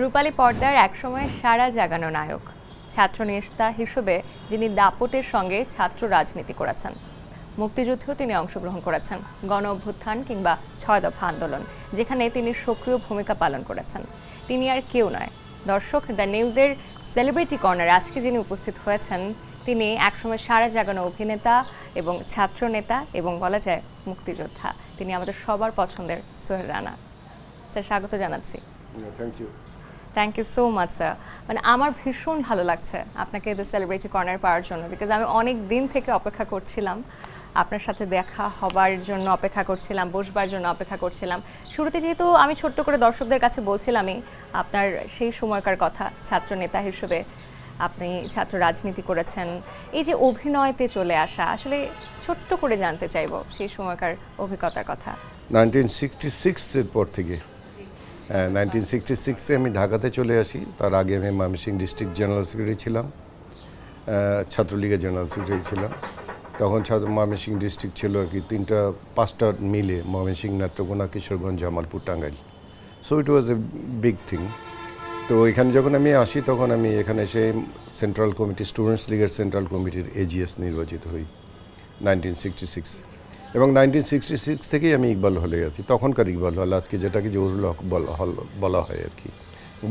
রূপালী পর্দার একসময় সারা জাগানো নায়ক। ছাত্রনেতা হিসেবে যিনি দাপটের সঙ্গে ছাত্র রাজনীতি করেছেন। মুক্তিযুদ্ধেও তিনি অংশগ্রহণ করেছেন, গণ অভ্যুত্থান কিংবা ছয় দফা আন্দোলন, যেখানে তিনি সক্রিয় ভূমিকা পালন করেছেন। তিনি আর কেউ নয়। দর্শক, দ্য নিউজের সেলিব্রিটি কর্নার আজকে যিনি উপস্থিত হয়েছেন, তিনি একসময় সারা জাগানো অভিনেতা এবং ছাত্রনেতা এবং বলা যায় মুক্তিযোদ্ধা। তিনি আমাদের সবার পছন্দের সোহেল রানা। স্যার, স্বাগত জানাচ্ছি। Thank you thank you so much sir মানে আমার ভীষণ ভালো লাগছে আপনাকে দ্য সেলিব্রিটি কর্নার পাওয়ার জন্য বিকজ আমি অনেক দিন থেকে অপেক্ষা করছিলাম। আপনার সাথে দেখা হবার জন্য অপেক্ষা করছিলাম, বসবার জন্য অপেক্ষা করছিলাম। শুরুতে যেহেতু আমি ছোট্ট করে দর্শকদের কাছে বলছিলামই, আপনার সেই সময়কার কথা ছাত্র নেতা হিসেবে আপনি ছাত্র রাজনীতি করেছেন, এই যে অভিনয়তে চলে আসা, আসলে ছোট্ট করে জানতে চাইব সেই সময়কার অভিজ্ঞতার কথা। নাইনটিন সিক্সটি সিক্সের পর থেকে নাইনটিন সিক্সটি সিক্সে আমি ঢাকাতে চলে আসি। তার আগে আমি ময়মনসিংহ ডিস্ট্রিক্ট জেনারেল সেক্রেটারি ছিলাম ছাত্রলীগের জেনারেল সেক্রেটারি ছিলাম। তখন ছাত্র ময়মনসিংহ ডিস্ট্রিক্ট ছিল আর কি তিনটা, পাঁচটা মিলে Mymensingh Netrokona, Kishoreganj, Jamalpur, Tangail. So it was a big thing তো এখানে যখন আমি আসি, তখন আমি এখানে এসে সেন্ট্রাল কমিটি স্টুডেন্টস লীগের সেন্ট্রাল কমিটির এজিএস নির্বাচিত হই নাইনটিন সিক্সটি সিক্স এবং নাইনটিন সিক্সটি সিক্স থেকেই আমি ইকবাল হলে আছি। তখনকার ইকবাল হল, আজকে যেটাকে জহুরুল হক হল, বলা হয় আর কি।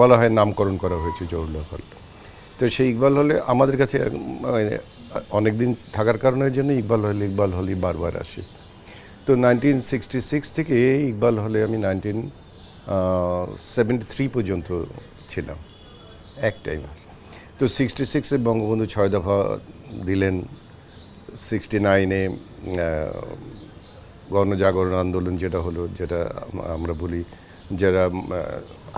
বলা হয় নামকরণ করা হয়েছে জহুরুল হক হল। তো সেই ইকবাল হলে আমাদের কাছে অনেক দিন থাকার কারণের জন্য ইকবাল হলে, ইকবাল হলই বারবার আসে। তো নাইনটিন সিক্সটি সিক্স থেকে ইকবাল হলে আমি নাইনটিন সেভেন্টি থ্রি পর্যন্ত ছিলাম, এক টাইম তো সিক্সটি সিক্সে বঙ্গবন্ধু ছয় দফা দিলেন সিক্সটি নাইনে গণজাগরণ আন্দোলন যেটা হলো, যেটা আমরা বলি, যারা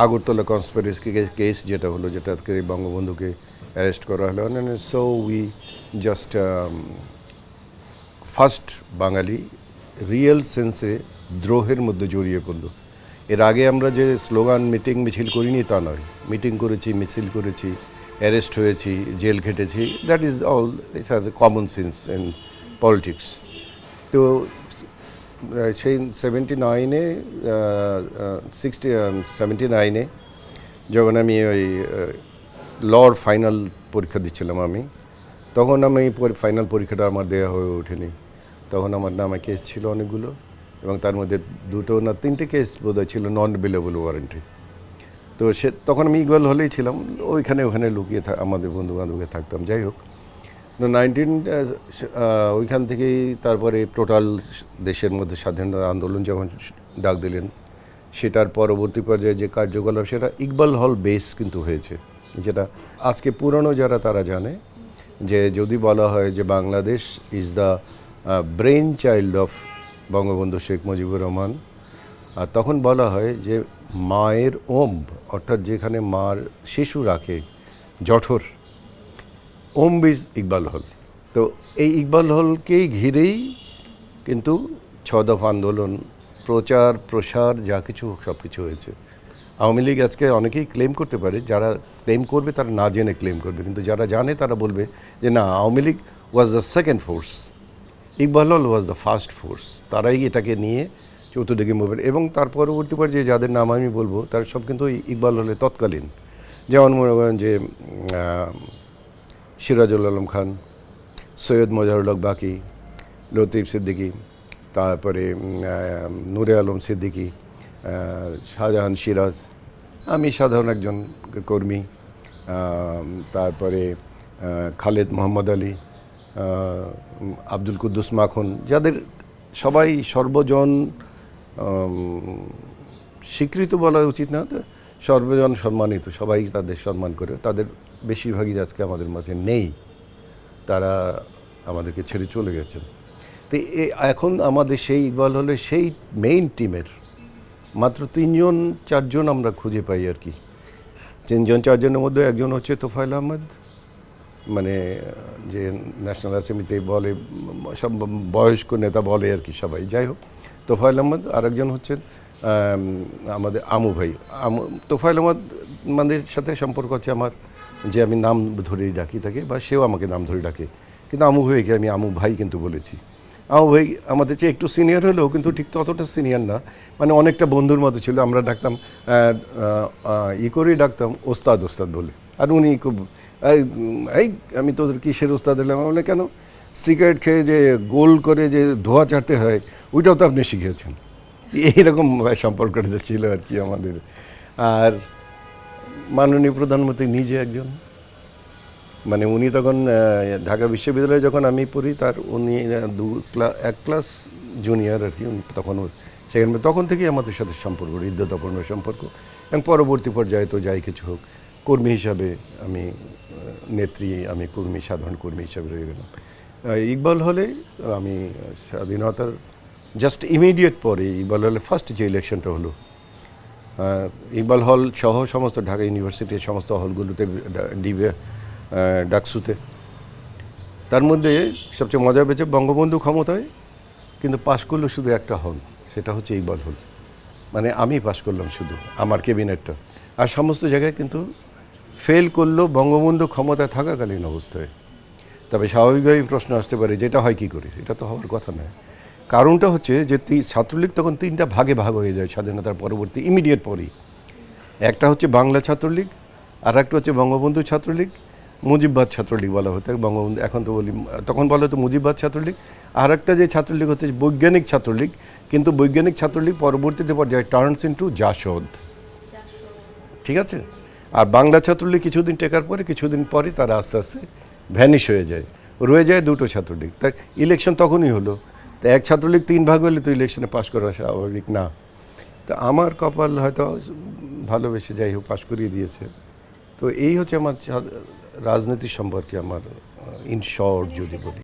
আগরতলা কনসপারেসি কেস যেটা হলো যেটাকে বঙ্গবন্ধুকে অ্যারেস্ট করা হলো so we just first Bangali real সেন্সে দ্রোহের মধ্যে জড়িয়ে পড়ল। এর আগে আমরা যে স্লোগান মিটিং মিছিল করিনি তা নয়। মিটিং করেছি, মিছিল করেছি অ্যারেস্ট হয়েছি, jail খেটেছি that is all it has a common sense in politics তো সেই সেভেন্টি নাইনে সিক্সটি সেভেন্টি নাইনে যখন আমি ওই লর ফাইনাল পরীক্ষা দিচ্ছিলাম আমি, তখন আমি ফাইনাল পরীক্ষাটা আমার দেওয়া হয়ে ওঠেনি। তখন আমার নামে কেস ছিল অনেকগুলো এবং তার মধ্যে দুটো না তিনটে কেস বোধহয় ছিল নন বিলেবল ওয়ারেন্টি তো সে তখন আমি ইকবাল হলেই ছিলাম, ওইখানে ওখানে লুকিয়ে আমাদের বন্ধু বান্ধবকে থাকতাম। যাই হোক, তো নাইনটিন ওইখান থেকেই তারপরে টোটাল দেশের মধ্যে স্বাধীনতা আন্দোলন যখন ডাক দিলেন, সেটার পরবর্তী পর্যায়ে যে কার্যকলাপ, সেটা ইকবাল হল বেস কিন্তু হয়েছে। যেটা আজকে পুরনো যারা তারা জানে, যে যদি বলা হয় যে Bangladesh is the brain child of Bangabandhu Sheikh Mujibur Rahman, আর তখন বলা হয় যে মায়ের ওম অর্থাৎ যেখানে মার শিশু রাখে, জঠর ওম বিজ ইকবাল হল। তো এই ইকবাল হলকেই ঘিরেই কিন্তু ছদফ আন্দোলন, প্রচার, প্রসার, যা কিছু সব কিছু হয়েছে। আওয়ামী লীগ আজকে অনেকেই ক্লেম করতে পারে, যারা ক্লেম করবে তারা না জেনে ক্লেম করবে, কিন্তু যারা জানে তারা বলবে যে না, Awami League was the second force Iqbal Hall was the first force তারাই এটাকে নিয়ে চতুর্দিকে মুভমেন্ট এবং তার পরবর্তী পর্যায়ে যাদের নাম আমি বলব, তার সব কিন্তু ইকবাল হলে তৎকালীন। যেমন মনে করেন যে সিরাজুল আলম খান, সৈয়দ মজারুল হক বাকি, লতিফ সিদ্দিকী, তারপরে নূরে আলম সিদ্দিকী শাহজাহান সিরাজ। আমি সাধারণ একজন কর্মী তারপরে খালেদ মোহাম্মদ আলী আব্দুল কুদ্দুস মাখন, যাদের সবাই সর্বজন স্বীকৃত বলা উচিত না সর্বজন সম্মানিত, সবাই তাদের সম্মান করে। তাদের বেশিরভাগই আজকে আমাদের মাঝে নেই। তারা আমাদেরকে ছেড়ে চলে গেছেন। তো এখন আমাদের সেই ইকবাল হলে সেই মেইন টিমের মাত্র তিনজন, চারজন আমরা খুঁজে পাই আর কি। তিনজন, চারজনের মধ্যে একজন হচ্ছে তোফায়েল আহমদ। মানে যে ন্যাশনাল অ্যাসেম্বলিতে বলে, সব বয়স্ক নেতা বলে আর কি সবাই। যাই হোক তোফায়েল আহমদ আরেকজন হচ্ছেন আমাদের আমু ভাই। আমু তোফায়েল আহমদ মানে সাথে সম্পর্ক হচ্ছে আমার যে আমি নাম ধরেই ডাকি তাকে বা সেও আমাকে নাম ধরে ডাকে। কিন্তু আমু ভাইকে আমি আমু ভাই কিন্তু বলেছি। আও ভাই আমাদের চেয়ে একটু সিনিয়র হলেও কিন্তু ঠিক ততটা সিনিয়র না। মানে অনেকটা বন্ধুর মতো ছিল আমরা ডাকতাম ই করেই ডাকতাম ওস্তাদ ওস্তাদ বলে। আর উনি খুব এই, আমি তোদের কিসের ওস্তাদ হলাম? আমি বলে কেন? সিগারেট খেয়ে যে গোল করে যে ধোয়া চাটতে হয়, ওইটাও তো আপনি শিখিয়েছেন। এইরকম সম্পর্কটা ছিল আর কি আমাদের। আর মাননীয় প্রধানমন্ত্রী নিজে একজন। মানে উনি তখন ঢাকা বিশ্ববিদ্যালয়ে যখন আমি পড়ি, তার উনি দু ক্লাস এক ক্লাস জুনিয়র আর কি, উনি তখন সেখানে তখন থেকেই আমাদের সাথে সম্পর্ক, হৃদ্যতাপূর্ণ সম্পর্ক। এবং পরবর্তী পর্যায়ে তো যাই কিছু হোক, কর্মী হিসাবে আমি নেত্রী, আমি কর্মী, সাধারণ কর্মী হিসাবে রয়ে গেলাম। ইকবাল হলে আমি স্বাধীনতার জাস্ট ইমিডিয়েট পরে ইকবাল হলে ফার্স্ট যে ইলেকশনটা হলো ইকবাল হল সহ সমস্ত ঢাকা ইউনিভার্সিটির সমস্ত হলগুলোতে ডিবে ডাকসুতে। তার মধ্যে সবচেয়ে মজা পেয়েছে বঙ্গবন্ধু ক্ষমতায়, কিন্তু পাশ করল শুধু একটা হল, সেটা হচ্ছে ইকবাল হল। মানে আমি পাশ করলাম শুধু, আমার ক্যাবিনেটটা। আর সমস্ত জায়গায় কিন্তু ফেল করল বঙ্গবন্ধু ক্ষমতায় থাকাকালীন অবস্থায় তবে স্বাভাবিকভাবেই প্রশ্ন আসতে পারে যেটা হয় কি করে? এটা তো হওয়ার কথা নয়। কারণটা হচ্ছে যে তি- ছাত্রলীগ তখন তিনটা ভাগে ভাগ হয়ে যায় স্বাধীনতার পরবর্তী ইমিডিয়েট পরেই। একটা হচ্ছে বাংলা ছাত্রলীগ আর একটা হচ্ছে বঙ্গবন্ধু ছাত্রলীগ মুজিববাদ ছাত্রলীগ বলা হতো। বঙ্গবন্ধু এখন তো বলি তখন বলা হতো মুজিববাদ ছাত্রলীগ। আর একটা যে ছাত্রলীগ হচ্ছে বৈজ্ঞানিক ছাত্রলীগ কিন্তু বৈজ্ঞানিক ছাত্রলীগ পরবর্তীতে পর্যায়ে টার্নস ইন্টু জাসদ। ঠিক আছে? আর বাংলা ছাত্রলীগ কিছুদিন টেকার পরে কিছুদিন পরে তারা আস্তে আস্তে ভ্যানিশ হয়ে যায়। রয়ে যায় দুটো ছাত্রলীগ। তা ইলেকশন তখনই হলো। তা এক ছাত্রলীগ তিন ভাগ হলে তো ইলেকশনে পাশ করা স্বাভাবিক না। তা আমার কপাল হয়তো ভালোবেসে যাই হোক পাশ করিয়ে দিয়েছে। তো এই হচ্ছে আমার রাজনীতি সম্পর্কে আমার ইন শর্ট যদি বলি।